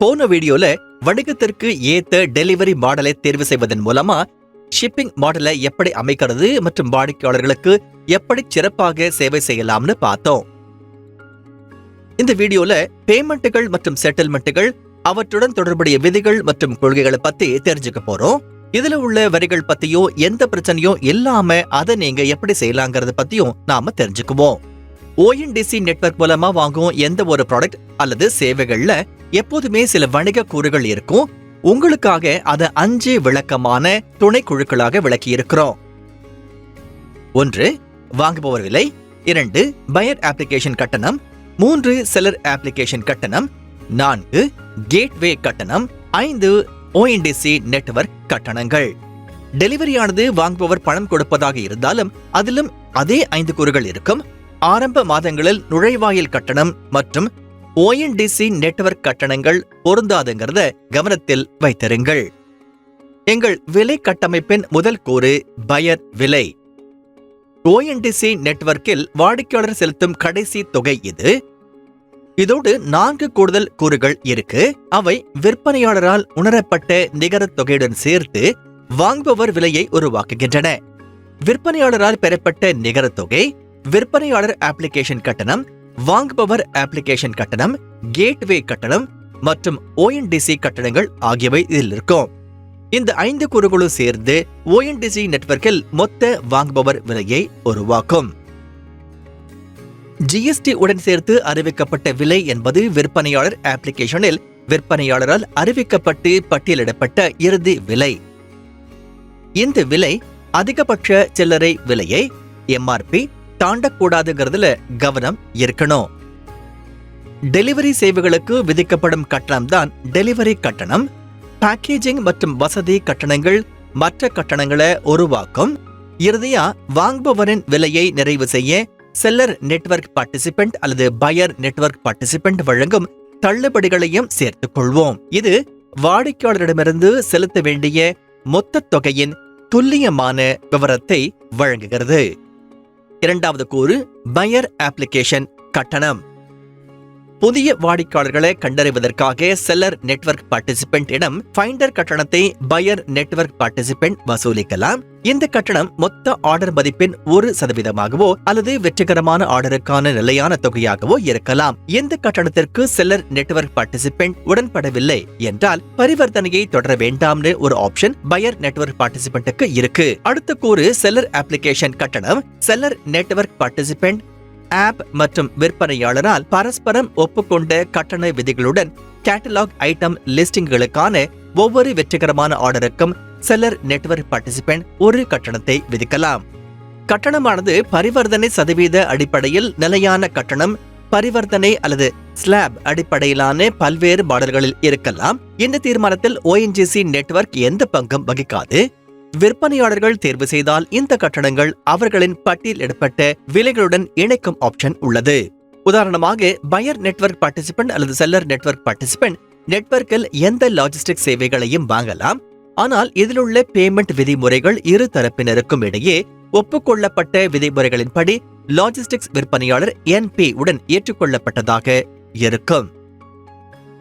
போன வீடியோல வணிகத்திற்கு ஏத்த டெலிவரி மாடலை தேர்வு செய்வதன் மூலமா ஷிப்பிங் மாடலை எப்படி அமைக்கிறது மற்றும் வாடிக்கையாளர்களுக்கு எப்படி சிறப்பாக சேவை செய்யலாம்னு பார்த்தோம். இந்த வீடியோல பேமெண்ட்டுகள் மற்றும் செட்டில்மெண்ட்டுகள் அவற்றுடன் தொடர்புடைய விதிகள் மற்றும் கொள்கைகளை பத்தி தெரிஞ்சுக்க போறோம். இதுல உள்ள வரிகள் பத்தியும் எந்த பிரச்சனையும் இல்லாம அதை நீங்க எப்படி செய்யலாங்கிறத பத்தியும் நாம தெரிஞ்சுக்குவோம். ஓஎன்டிசி நெட்வொர்க் மூலமா வாங்கும் எந்த ஒரு ப்ராடக்ட் அல்லது சேவைகள்ல எப்போதுமே சில வணிக கூறுகள் இருக்கும். உங்களுக்காக அதை அஞ்சு விளக்கமான துணை குழுக்களாக விளக்கி இருக்கிறோம். ஒன்று வாங்குபவர் விலை. இரண்டு பயர் அப்ளிகேஷன் கட்டணம். மூன்று செலர் அப்ளிகேஷன் கட்டணம். நான்கு கேட்வே கட்டணம். ஐந்து ஓஎன்டிசி நெட்வொர்க் கட்டணங்கள். டெலிவரியானது வாங்குபவர் பணம் கொடுப்பதாக இருந்தாலும் அதிலும் அதே ஐந்து கூறுகள் இருக்கும். ஆரம்ப மாதங்களில் நுழைவாயில் கட்டணம் மற்றும் ஓஎன்டிசி நெட்வொர்க் கட்டணங்கள் பொருந்தாதுங்கிறத கவனத்தில் வைத்திருங்கள். எங்கள் விலை கட்டமைப்பின் முதல் கூறு பயர் விலை. ஓஎன்டிசி நெட்வொர்க்கில் வாடிக்கையாளர் செலுத்தும் கடைசி தொகை இது. இதோடு நான்கு கூடுதல் கூறுகள் இருக்கு. அவை விற்பனையாளரால் உணரப்பட்ட நிகர தொகையுடன் சேர்த்து வாங்குபவர் விலையை உருவாக்குகின்றன. விற்பனையாளரால் பெறப்பட்ட நிகர தொகை விற்பனையாளர் அப்ளிகேஷன் கட்டணம் வாங்குபவர் அப்ளிகேஷன் கட்டணம் கேட்வே கட்டணம் மற்றும் ஓஎன்டிசி கட்டணங்கள் ஆகியவை இதில் இருக்கும். இந்த ஐந்து கூறுகளும் சேர்ந்து ஓஎன்டிசி நெட்வொர்க்கில் மொத்த வாங்குபவர் விலையை உருவாக்கும். ஜிஎஸ்டி உடன் சேர்த்து அறிவிக்கப்பட்ட விலை என்பது விற்பனையாளர் அப்ளிகேஷனில் விற்பனையாளரால் அறிவிக்கப்பட்டு பட்டியலிடப்பட்ட இறுதி விலை. இந்த விலை அதிகபட்ச சில்லறை விலையை எம்ஆர்பி தாண்டக்கூடாதுங்கிறதுல கவனம் இருக்கணும். டெலிவரி சேவைகளுக்கு விதிக்கப்படும் கட்டணம் தான் டெலிவரி கட்டணம். பேக்கேஜிங் மற்றும் வசதி கட்டணங்கள் மற்ற கட்டணங்களை உருவாக்கும். இறுதியா வாங்குபவரின் விலையை நிறைவு செய்ய செல்லர் நெட்வொர்க் பார்ட்டிசிபென்ட் அல்லது பயர் நெட்வொர்க் பார்ட்டிசிபென்ட் வழங்கும் தள்ளுபடிகளையும் சேர்த்துக் கொள்வோம் இது வாடிக்கையாளரிடமிருந்து செலுத்த வேண்டிய மொத்த தொகையின் துல்லியமான விவரத்தை வழங்குகிறது. இரண்டாவது கூறு பயர் அப்ளிகேஷன் கட்டணம். புதிய வாடிக்கையாளர்களை கண்டறிவதற்காக செல்லர் நெட்வொர்க் பார்ட்டிசிபென்ட் இடம் ஃபைண்டர் கட்டணத்தை பயர் நெட்வொர்க் பார்ட்டிசிபென்ட் வசூலிக்கலாம். இந்த கட்டணம் மொத்த ஆர்டர் மதிப்பின் ஒரு சதவீதமாகவோ அல்லது வெற்றிகரமான ஆர்டருக்கான நிலையான தொகையாகவோ இருக்கலாம். இந்த கட்டணத்திற்கு செல்லர் நெட்வொர்க் பார்ட்டிசிபென்ட் உடன்படவில்லை என்றால் பரிவர்த்தனையை தொடர வேண்டாம்னு ஒரு ஆப்ஷன் பயர் நெட்வொர்க் பார்ட்டிசிபென்ட்டுக்கு இருக்கு. அடுத்த கூறு செல்லர் அப்ளிகேஷன் கட்டணம். செல்லர் நெட்வொர்க் பார்ட்டிசிபென்ட் ஆப் மற்றும் விற்பனையாளரால் பரஸ்பரம் ஒப்புக்கொண்ட கட்டண விதிகளுடன் கேட்டலாக் ஐட்டம் லிஸ்டிங்களுக்கான ஒவ்வொரு வெற்றிகரமான ஆர்டருக்கும் செல்லர் நெட்வொர்க் பார்ட்டிசிபென்ட் ஒரு கட்டணத்தை விதிக்கலாம். கட்டணமானது பரிவர்த்தனை சதவீத அடிப்படையில் நிலையான கட்டணம் பரிவர்த்தனை அல்லது ஸ்லாப் அடிப்படையிலான பல்வேறு மாடல்களில் இருக்கலாம். இந்த தீர்மானத்தில் ஓஎன்ஜிசி நெட்வொர்க் எந்த பங்கும் வகிக்காது. விற்பனையாளர்கள் தேர்வு செய்தால் இந்த கட்டணங்கள் அவர்களின் பட்டியலிடப்பட்ட விலைகளுடன் இணைக்கும் ஆப்ஷன் உள்ளது. உதாரணமாக பயர் நெட்வொர்க் பார்ட்டிசிபென்ட் அல்லது செல்லர் நெட்வொர்க் பார்ட்டிசிபென்ட் நெட்வொர்க்கில் எந்த லாஜிஸ்டிக் சேவைகளையும் வாங்கலாம். ஆனால் இதிலுள்ள பேமெண்ட் விதிமுறைகள் இரு தரப்பினருக்கும் இடையே ஒப்புக்கொள்ளப்பட்ட விதிமுறைகளின்படி லாஜிஸ்டிக்ஸ் விற்பனையாளர் என்பி உடன் ஏற்றுக்கொள்ளப்பட்டதாக இருக்கும்.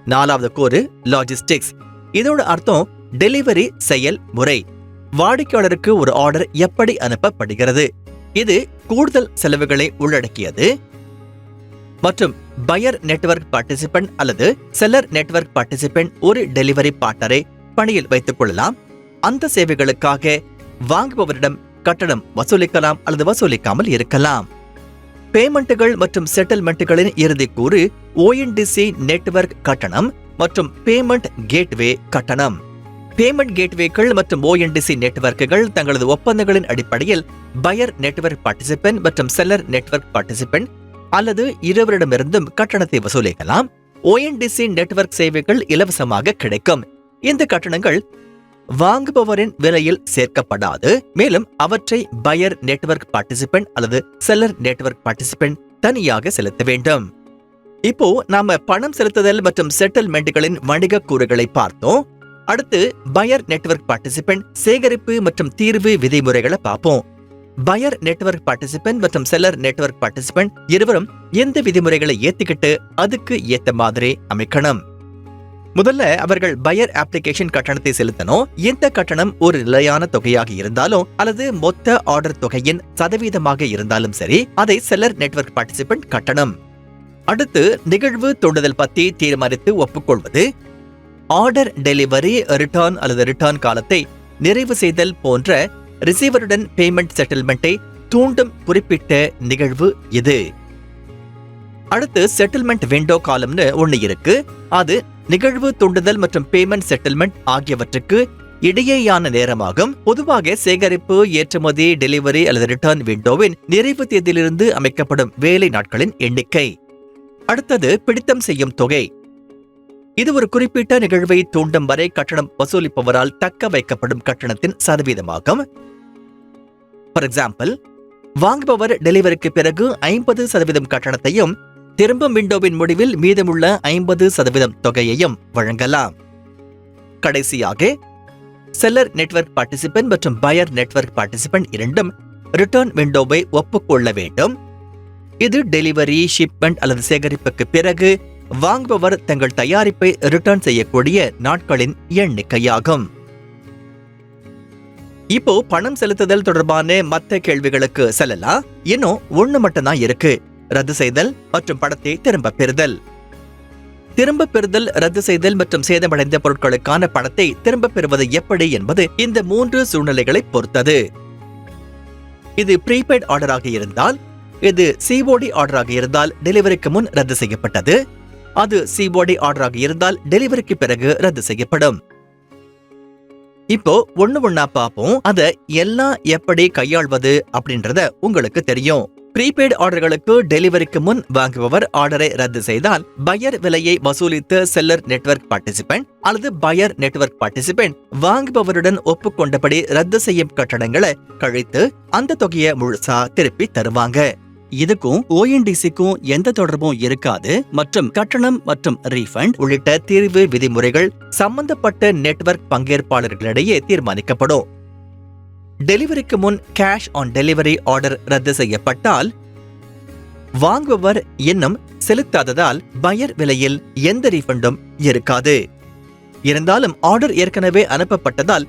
நாலாவது கூறு லாஜிஸ்டிக்ஸ் இதோட அர்த்தம் டெலிவரி செயல் முறை. வாடிக்கையாளருக்கு ஒரு ஆர்டர் எப்படி அனுப்பப்படுகிறது? இது கூடுதல் செலவுகளை உள்ளடக்கியது. மற்றும் பயர் நெட்வொர்க் பார்ட்டிசிபென்ட் அல்லது செல்லர் நெட்வொர்க் பார்ட்டிசிபென்ட் ஒரு டெலிவரி பார்ட்னரை பணியில் வைத்துக் கொள்ளலாம். அந்த சேவைகளுக்காக வாங்குபவரிடம் கட்டணம் வசூலிக்கலாம் அல்லது வசூலிக்காமல் இருக்கலாம். பேமெண்ட்டுகள் மற்றும் செட்டில்மெண்ட்டுகளின் இறுதி கூறு ஓஎன்டிசி நெட்வொர்க் கட்டணம் மற்றும் பேமெண்ட் கேட்வே கட்டணம். பேமெண்ட் கேட்வேக்கள் மற்றும் ஓஎன்டிசி நெட்வொர்க்குகள் தங்களது ஒப்பந்தங்களின் அடிப்படையில் பயர் நெட்வொர்க் பார்ட்டிசிபென்ட் மற்றும் செல்லர் நெட்வொர்க் பார்ட்டிசிபென்ட் அல்லது இருவரிடமிருந்தும் கட்டணத்தை வசூலிக்கலாம். ஓஎன்டிசி நெட்வொர்க் சேவைகள் இலவசமாக கிடைக்கும். இந்த கட்டணங்கள் வாங்குபவரின் விலையில் சேர்க்கப்படாது. மேலும் அவற்றை பயர் நெட்வொர்க் பார்ட்டிசிபென்ட் அல்லது செல்லர் நெட்வொர்க் பார்ட்டிசிபென்ட் தனியாக செலுத்த வேண்டும். இப்போ நாம பணம் செலுத்துதல் மற்றும் செட்டில்மெண்ட்களின் வணிக கூறுகளை பார்த்தோம். அடுத்து பயர் நெட்வொர்க் பார்ட்டிசிபென்ட் சேகரிப்பு மற்றும் தீர்வு விதிமுறைகளை பார்ப்போம். பயர் நெட்வொர்க் பார்ட்டிசிபென்ட் மற்றும் செல்லர் நெட்வொர்க் பார்ட்டிசிபென்ட் இருவரும் எந்த விதிமுறைகளை ஏத்துக்கிட்டு அதுக்கு ஏத்த மாதிரி அமைக்கணும்? முதல்ல அவர்கள் பயர் அப்ளிகேஷன் கட்டணத்தை செலுத்தணும். எந்த கட்டணம் ஒரு நிலையான தொகையாக இருந்தாலும் அல்லது மொத்த ஆர்டர் தொகையின் சதவீதமாக இருந்தாலும் சரி அதை செல்லர் நெட்வொர்க் பார்ட்டிசிபென்ட் கட்டணம். அடுத்து நிகழ்வு தூண்டுதல் பத்தி தீர்மானித்து ஒப்புக்கொள்வது. ஆர்டர் டெலிவரி ரிட்டர்ன் அல்லது ரிட்டர்ன் காலத்தை நிறைவு செய்தல் போன்ற ரிசீவருடன் பேமெண்ட் செட்டில்மெண்ட்டை தூண்டும் குறிப்பிட்ட நிகழ்வு இது. அடுத்து செட்டில்மெண்ட் விண்டோ காலம்னு ஒன்று இருக்கு. அது நிகழ்வு தூண்டுதல் மற்றும் பேமெண்ட் செட்டில்மெண்ட் ஆகியவற்றுக்கு இடையேயான நேரமாகும். பொதுவாக சேகரிப்பு ஏற்றுமதி டெலிவரி அல்லது ரிட்டர்ன் விண்டோவின் நிறைவு தேதியிலிருந்து அமைக்கப்படும் வேலை நாட்களின் எண்ணிக்கை. அடுத்தது பிடித்தம் செய்யும் தொகை. இது ஒரு குறிப்பிட்ட நிகழ்வை தூண்டும் வரை கட்டணம் வசூலிப்பவரால் தக்க வைக்கப்படும் கட்டணத்தின் சதவீதமாகும். ஃபார் எக்ஸாம்பிள் வாங்குபவர் டெலிவரிக்கு பிறகு ஐம்பது சதவீதம் கட்டணத்தையும் திரும்பும் விண்டோவின் முடிவில் மீதமுள்ள ஐம்பது சதவீதம் தொகையையும் வழங்கலாம். கடைசியாக செல்லர் நெட்வொர்க் பார்ட்டிசிபென்ட் மற்றும் பயர் நெட்வொர்க் பார்ட்டிசிபென்ட் இரண்டும் ரிட்டர்ன் விண்டோவை ஒப்புக்கொள்ள வேண்டும். இது டெலிவரி ஷிப்மெண்ட் அல்லது சேகரிப்புக்கு பிறகு வாங்குபவர் தங்கள் தயாரிப்பை ரிட்டர்ன் செய்யக்கூடிய நாட்களின் எண்ணிக்கையாகும். இப்போ பணம் செலுத்துதல் தொடர்பான மற்ற கேள்விகளுக்கு செல்லலாம். இன்னும் ஒண்ணு மட்டும்தான் இருக்கு. ரத்து செய்தல் மற்றும் பணத்தை திரும்ப பெறுதல். திரும்ப பெறுதல் ரத்து செய்தல் மற்றும் சேதமடைந்த பொருட்களுக்கான பணத்தை திரும்ப பெறுவது எப்படி என்பது இந்த மூன்று சூழ்நிலைகளை பொறுத்தது. இது ப்ரீபெய்ட் ஆர்டராக இருந்தால் இது சிஓடி ஆர்டராக இருந்தால் டெலிவரிக்கு முன் ரத்து செய்யப்பட்டது. அது சிஓடி ஆர்டராக இருந்தால் டெலிவரிக்கு பிறகு ரத்து செய்யப்படும். இப்போ ஒண்ணு ஒண்ணா பார்ப்போம். அத எல்லாம் எப்படி கையாள்வது அப்படின்றத உங்களுக்கு தெரியும். ப்ரீபெய்ட் ஆர்டர்களுக்கு டெலிவரிக்கு முன் வாங்குபவர் ஆர்டரை ரத்து செய்தால் பயர் விலையை வசூலித்த செல்லர் நெட்வொர்க் பார்ட்டிசிபென்ட் அல்லது பயர் நெட்வொர்க் பார்ட்டிசிபென்ட் வாங்குபவருடன் ஒப்புக்கொண்டபடி ரத்து செய்யும் கட்டணங்களை கழித்து அந்த தொகையை முழுசா திருப்பி தருவாங்க. இதுக்கும் ஓஎன்டிசிக்கும் எந்த தொடர்பும் இருக்காது. மற்றும் கட்டணம் மற்றும் ரீஃபண்ட் உள்ளிட்ட தீர்வு விதிமுறைகள் சம்பந்தப்பட்ட நெட்வொர்க் பங்கேற்பாளர்களிடையே தீர்மானிக்கப்படும். டெலிவரிக்கு முன் கேஷ் ஆன் டெலிவரி ஆர்டர் ரத்து செய்யப்பட்டால் வாங்குபவர் இன்னும் செலுத்தாததால் பயர் விலையில் எந்த ரீஃபண்டும் இருக்காது. இருந்தாலும் ஆர்டர் ஏற்கனவே அனுப்பப்பட்டதால்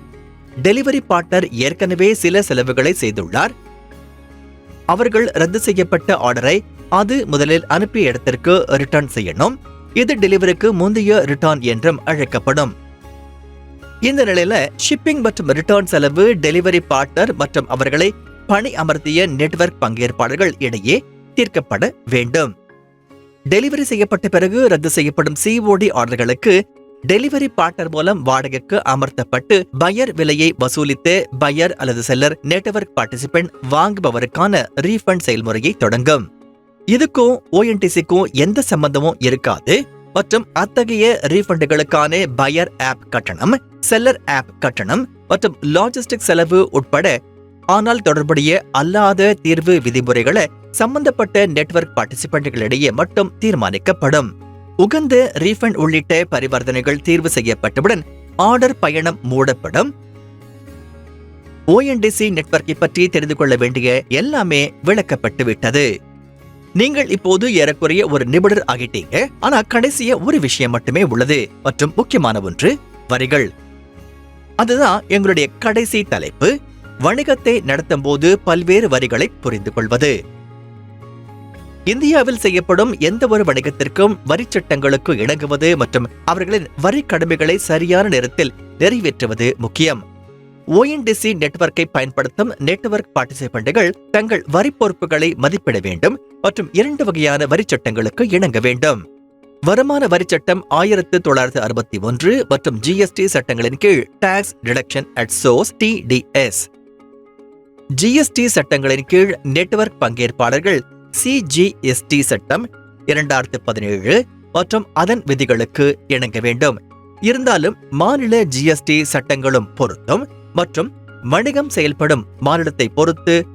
டெலிவரி பார்ட்னர் ஏற்கனவே சில செலவுகளை செய்துள்ளார். அவர்கள் ரத்து செய்யப்பட்ட ஆர்டரை அது முதலில் அனுப்பிய இடத்திற்கு ரிட்டர்ன் செய்யணும். இது டெலிவரிக்கு முந்தைய ரிட்டர்ன் என்றும் அழைக்கப்படும். இந்த நிலையில ஷிப்பிங் மற்றும் ரிட்டர்ன் செலவு டெலிவரி பார்ட்னர் மற்றும் அவர்களை பணி அமர்த்திய நெட்வொர்க் பங்கேற்பாளர்கள் இடையே தீர்க்கப்பட வேண்டும். டெலிவரி செய்யப்பட்ட பிறகு ரத்து செய்யப்படும் சிஓடி ஆர்டர்களுக்கு டெலிவரி பார்ட்னர் மூலம் வாடகைக்கு அமர்த்தப்பட்டு பயர் விலையை வசூலித்து பயர் அல்லது செல்லர் நெட்வொர்க் பார்ட்டிசிபென்ட் வாங்குபவருக்கான ரீஃபண்ட் செயல்முறையை தொடங்கும். இதுக்கும் ஓஎன்டிசிக்கும் எந்த சம்பந்தமும் இருக்காது. மற்றும் அத்தகைய ரீஃபண்டுகளுக்கான பயர் ஆப் கட்டணம் செல்லர் ஆப் கட்டணம் மற்றும் லாஜிஸ்டிக் செலவு உட்பட ஆனால் தொடர்புடைய அல்லாத தீர்வு விதிமுறைகளை சம்பந்தப்பட்ட நெட்வொர்க் பார்ட்டிசிபென்ட்களிடையே மட்டும் தீர்மானிக்கப்படும். உகந்த ரீஃபண்ட் உள்ளிட்ட பரிவர்த்தனைகள் தீர்வு செய்யப்பட்டவுடன் ஆர்டர் பயணம் மூடப்படும். ஓஎன்டிசி நெட்வொர்க்கை பற்றி தெரிந்து கொள்ள வேண்டிய எல்லாமே விளக்கப்பட்டு விட்டது. நீங்கள் இப்போது ஏறக்குறைய ஒரு நிபுணர் ஆகிட்டீங்க. ஆனா கடைசிய ஒரு விஷயம் மட்டுமே உள்ளது. மற்றும் முக்கியமான ஒன்று வரிகள். அதுதான் எங்களுடைய கடைசி தலைப்பு. வணிகத்தை நடத்தும் போது பல்வேறு வரிகளை புரிந்து கொள்வது இந்தியாவில் செய்யப்படும் எந்த ஒரு வணிகத்திற்கும் வரி சட்டங்களுக்கு இணங்குவது மற்றும் அவர்களின் வரி கடமைகளை சரியான நேரத்தில் நிறைவேற்றுவது முக்கியம். ஓஎன்டிசி நெட்வொர்க்கை பயன்படுத்தும் நெட்வொர்க் பார்ட்டிசிபெண்டுகள் தங்கள் வரி பொறுப்புகளை மதிப்பிட வேண்டும் மற்றும் இரண்டு வகையான வரி சட்டங்களுக்கு இணங்க வேண்டும். வருமான வரி சட்டம் ஆயிரத்து தொள்ளாயிரத்து அறுபத்தி ஒன்று மற்றும் ஜிஎஸ்டி சட்டங்களின் கீழ் tax deduction at source TDS GST சட்டங்களின் கீழ் நெட்வொர்க் பங்கேற்பாளர்கள் சிஜிஎஸ்டி சட்டம் இரண்டாயிரத்து பதினேழு மற்றும் அதன் விதிகளுக்கு இணங்க வேண்டும். இருந்தாலும் மாநில ஜிஎஸ்டி சட்டங்களும் பொருத்தும் மற்றும் வணிகம் செயல்படும் மாநிலத்தை பொறுத்து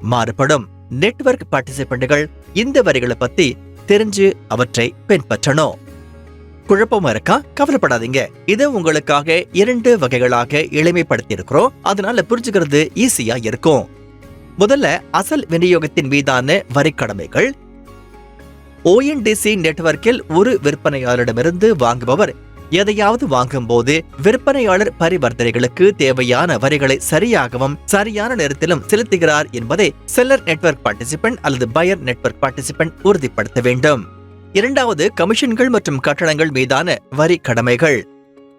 மாறுபடும். நெட்வொர்க் பார்ட்டிசிபெண்ட்கள் இந்த வரிகளை பத்தி தெரிஞ்சு அவற்றை பின்பற்றணும். குழப்பமா இருக்கா? கவலைப்படாதீங்க. இதை உங்களுக்காக இரண்டு வகைகளாக எளிமைப்படுத்தி இருக்கிறோம் அதனால புரிஞ்சுக்கிறது ஈஸியா இருக்கும். முதல்ல அசல் விநியோகத்தின் மீதான வரி கடமைகள். ஓஎன்டிசி நெட்வொர்க்கில் ஒரு விற்பனையாளரிடமிருந்து வாங்குபவர் எதையாவது வாங்கும்போது விற்பனையாளர் பரிவர்த்தனைகளுக்கு தேவையான வரிகளை சரியாகவும் சரியான நேரத்திலும் செலுத்துகிறார் என்பதை செல்லர் நெட்வொர்க் பார்ட்டிசிபென்ட் அல்லது பயர் நெட்வொர்க் பார்ட்டிசிபென்ட் உறுதிப்படுத்த வேண்டும். இரண்டாவது கமிஷன்கள் மற்றும் கட்டணங்கள் மீதான வரி கடமைகள்.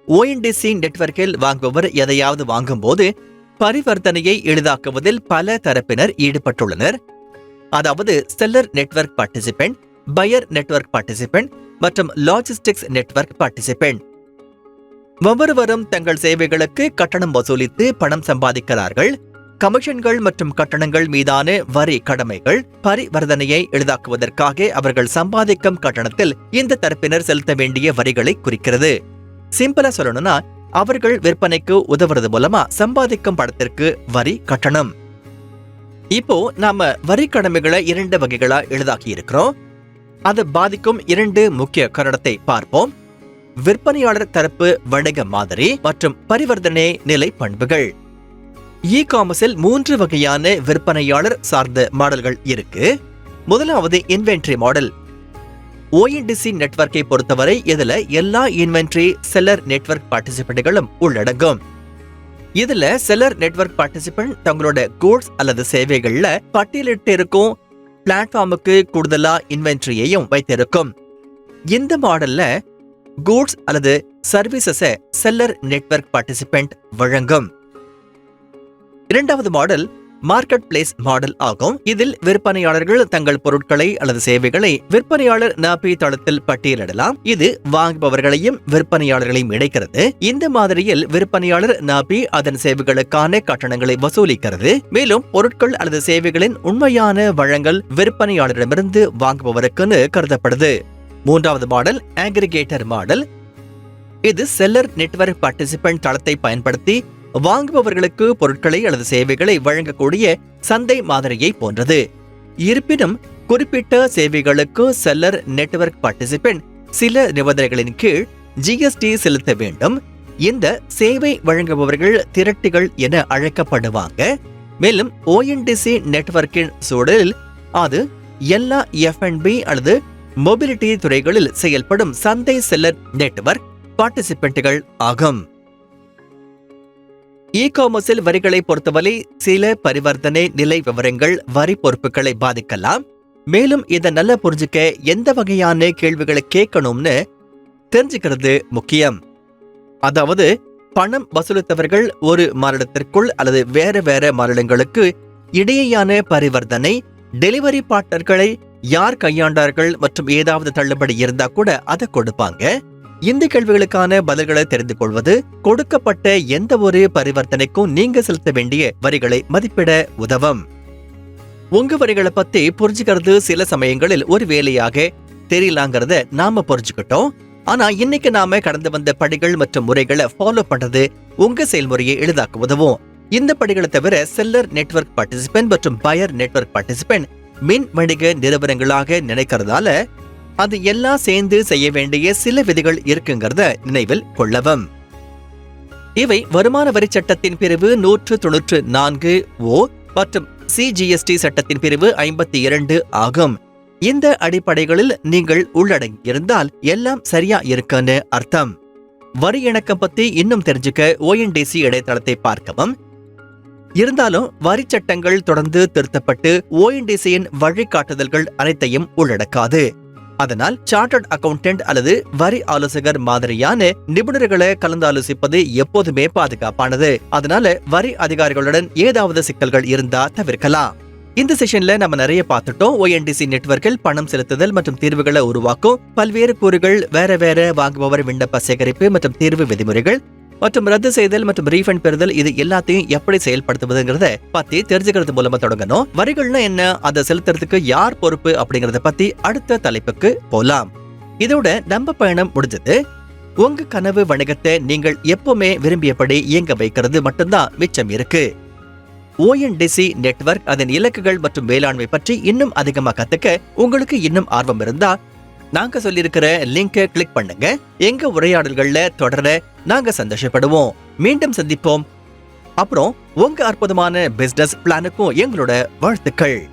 ஓஎன்டிசி நெட்வொர்க்கில் வாங்குபவர் எதையாவது வாங்கும்போது பரிவர்த்தனையை எளிதாக்குவதில் பல தரப்பினர் ஈடுபட்டுள்ளனர். அதாவது seller network participant buyer network participant மற்றும் லாஜிஸ்டிக்ஸ் நெட்வொர்க் பார்ட்டிசிபென்ட். ஒவ்வொருவரும் தங்கள் சேவைகளுக்கு கட்டணம் வசூலித்து பணம் சம்பாதிக்கிறார்கள். கமிஷன்கள் மற்றும் கட்டணங்கள் மீதான வரி கடமைகள் பரிவர்த்தனையை எளிதாக்குவதற்காக அவர்கள் சம்பாதிக்கும் கட்டணத்தில் இந்த தரப்பினர் செலுத்த வேண்டிய வரிகளை குறிக்கிறது. சிம்பிளா சொல்லணும்னா அவர்கள் விற்பனைக்கு உதவுறது மூலமா சம்பாதிக்கும் படத்திற்கு வரி கட்டணம். இப்போ நாம வரி கடமைகளை இரண்டு வகைகளா எளிதாக்கி இருக்கிறோம். அது பாதிக்கும் இரண்டு முக்கிய கரணத்தை பார்ப்போம். விற்பனையாளர் தரப்பு வணிக மாதிரி மற்றும் பரிவர்த்தனை நிலை பண்புகள். இ காமர்ஸில் மூன்று வகையான விற்பனையாளர் சார்ந்த மாடல்கள் இருக்கு. முதலாவது இன்வென்ட்ரி மாடல் ஓஎன்டிசி நெட்வொர்க்கை பொறுத்தவரை இதுல எல்லா இன்வென்ட்ரி செல்லர் நெட்வொர்க் பார்ட்டிசிபெண்ட்களும் உள்ளடங்கும். இதுல செல்லர் நெட்வொர்க் பார்ட்டிசிபென்ட் தங்களோட கூட்ஸ் அல்லது சேவைகள்ல பட்டியலிட்டு இருக்கும் பிளாட்ஃபார்முக்கு கூடுதலா இன்வென்ட்ரியையும் வைத்திருக்கும். இந்த மாடல்ல கூட்ஸ் அல்லது சர்வீசஸை செல்லர் நெட்வொர்க் பார்ட்டிசிபென்ட் வழங்கும். இரண்டாவது மாடல் மார்க்கெட் பிளேஸ் மாடல் ஆகும். இதில் விற்பனையாளர்கள் தங்கள் பொருட்களை அல்லது சேவைகளை விற்பனையாளர் நாபி தளத்தில் பட்டியலிடலாம். இது வாங்குபவர்களையும் விற்பனையாளர்களையும் இணைக்கிறது. இந்த மாதிரியில் விற்பனையாளர் நாபி அதன் சேவைகளுக்கான கட்டணங்களை வசூலிக்கிறது. மேலும் பொருட்கள் அல்லது சேவைகளின் உண்மையான வழங்கல் விற்பனையாளரிடமிருந்து வாங்குபவருக்குன்னு கருதப்படுது. மூன்றாவது மாடல் ஆக்ரிகேட்டர் மாடல். இது செல்லர் நெட்வொர்க் பார்ட்டிசிபென்ட் தளத்தை பயன்படுத்தி வாங்குபவர்களுக்கு பொருட்களை அல்லது சேவைகளை வழங்கக்கூடிய சந்தை மாதிரியை போன்றது. இருப்பினும் குறிப்பிட்ட சேவைகளுக்கு செல்லர் நெட்வொர்க் பார்ட்டிசிபென்ட் சில நிபந்தனைகளின் கீழ் ஜிஎஸ்டி செலுத்த வேண்டும். இந்த சேவை வழங்குபவர்கள் திரட்டிகள் என அழைக்கப்படுவாங்க. மேலும் ஓஎன்டிசி நெட்வொர்க்கின் சூழலில் அது எல்லா எஃப்என்பி அல்லது மொபிலிட்டி துறைகளில் செயல்படும் சந்தை செல்லர் நெட்வொர்க் பார்ட்டிசிபென்ட்கள் ஆகும். இ காமர்ஸில் வரிகளை பொறுத்தவரை சில பரிவர்த்தனை நிலை விவரங்கள் வரி பொறுப்புகளை பாதிக்கலாம். மேலும் இதை நல்லா புரிஞ்சுக்க எந்த வகையான கேள்விகளை கேட்கணும்னு தெரிஞ்சுக்கிறது முக்கியம். அதாவது பணம் வசூலித்தவர்கள் ஒரு மாநிலத்திற்குள் அல்லது வேற வேற மாநிலங்களுக்கு இடையேயான பரிவர்த்தனை டெலிவரி பார்ட்னர்களை யார் கையாண்டார்கள் மற்றும் ஏதாவது தள்ளுபடி இருந்தா கூட அதை கொடுப்பாங்க. இந்த கேள்விகளுக்கான பதில்களை தெரிந்து கொள்வது கொடுக்கப்பட்ட எந்த ஒரு பரிவர்த்தனைக்கும் நீங்க செலுத்த வேண்டிய வரிகளை மதிப்பிட உதவும். உங்க வரிகளை பத்தி புரிஞ்சுக்கிறது சில சமயங்களில் ஒரு வேலையாக தெரியலாங்கிறத நாம புரிஞ்சுக்கிட்டோம். ஆனா இன்னைக்கு நாம கடந்து வந்த படிகள் மற்றும் முறைகளை ஃபாலோ பண்றது உங்க செயல்முறையை எளிதாக்க உதவும். இந்த படிகளை தவிர செல்லர் நெட்வொர்க் பார்ட்டிசிபென்ட் மற்றும் பயர் நெட்வொர்க் பார்ட்டிசிபென்ட் மின் வணிக நிறுவனங்களாக நினைக்கிறதால அது எல்லாம் சேர்ந்து செய்ய வேண்டிய சில விதிகள் இருக்குங்கிறத நினைவில் கொள்ளவும். இவை வருமான வரி சட்டத்தின் பிரிவு நூற்று தொன்னூற்று நான்கு ஓ மற்றும் சிஜிஎஸ்டி சட்டத்தின் பிரிவு ஐம்பத்தி இரண்டு ஆகும். இந்த அடிப்படைகளில் நீங்கள் உள்ளடங்கியிருந்தால் எல்லாம் சரியா இருக்குன்னு அர்த்தம். வரி இணக்கம் பத்தி இன்னும் தெரிஞ்சுக்க ஓஎன்டிசி இணையதளத்தை பார்க்கவும். இருந்தாலும் வரி சட்டங்கள் தொடர்ந்து திருத்தப்பட்டு ஓஎன்டிசியின் வழிகாட்டுதல்கள் அனைத்தையும் உள்ளடக்காது. அதனால் சார்ட்டர்ட் அக்கவுண்டன்ட் அல்லது வரி ஆலோசகர் மாதிரியான நிபுணர்களை கலந்தாலோசிப்பது எப்போதுமே பாதுகாப்பானது. அதனால வரி அதிகாரிகளுடன் ஏதாவது சிக்கல்கள் இருந்தா தவிர்க்கலாம். இந்த செஷன்ல நம்ம நிறைய பார்த்துட்டோம். ஓஎன்டிசி நெட்வொர்க்கில் பணம் செலுத்துதல் மற்றும் தீர்வுகளை உருவாக்கும் பல்வேறு கூறுகள் வேற வேற வாங்குபவர் விண்ணப்ப சேகரிப்பு மற்றும் தீர்வு விதிமுறைகள் மற்றும் ரத்து செய்தல் மற்றும் ரீஃபண்ட் பெறுதல் இது எல்லாத்தையும் எப்படி செயல்படுத்துவதுங்கிறத பத்தி தெரிஞ்சுக்கிறது மூலமா தொடங்கணும். வரிகள்னா என்ன? அதை செலுத்துறதுக்கு யார் பொறுப்பு அப்படிங்கறத பத்தி அடுத்த தலைப்புக்கு போலாம். இதோட நம்ம பயணம் முடிஞ்சது. உங்க கனவு வணிகத்தை நீங்கள் எப்பவுமே விரும்பியபடி இயங்க வைக்கிறது மட்டும்தான் மிச்சம் இருக்கு. ஓஎன்டிசி நெட்வொர்க் அதன் இலக்குகள் மற்றும் மேலாண்மை பற்றி இன்னும் அதிகமா கத்துக்க உங்களுக்கு இன்னும் ஆர்வம் இருந்தா நாங்க சொல்லியிருக்கிற லிங்கை கிளிக் பண்ணுங்க. எங்க உரையாடல்கள்ல தொடர நாங்க சந்தோஷப்படுவோம். மீண்டும் சந்திப்போம். அப்புறம் உங்க அற்புதமான பிசினஸ் பிளானுக்கும் எங்களோட வாழ்த்துக்கள்.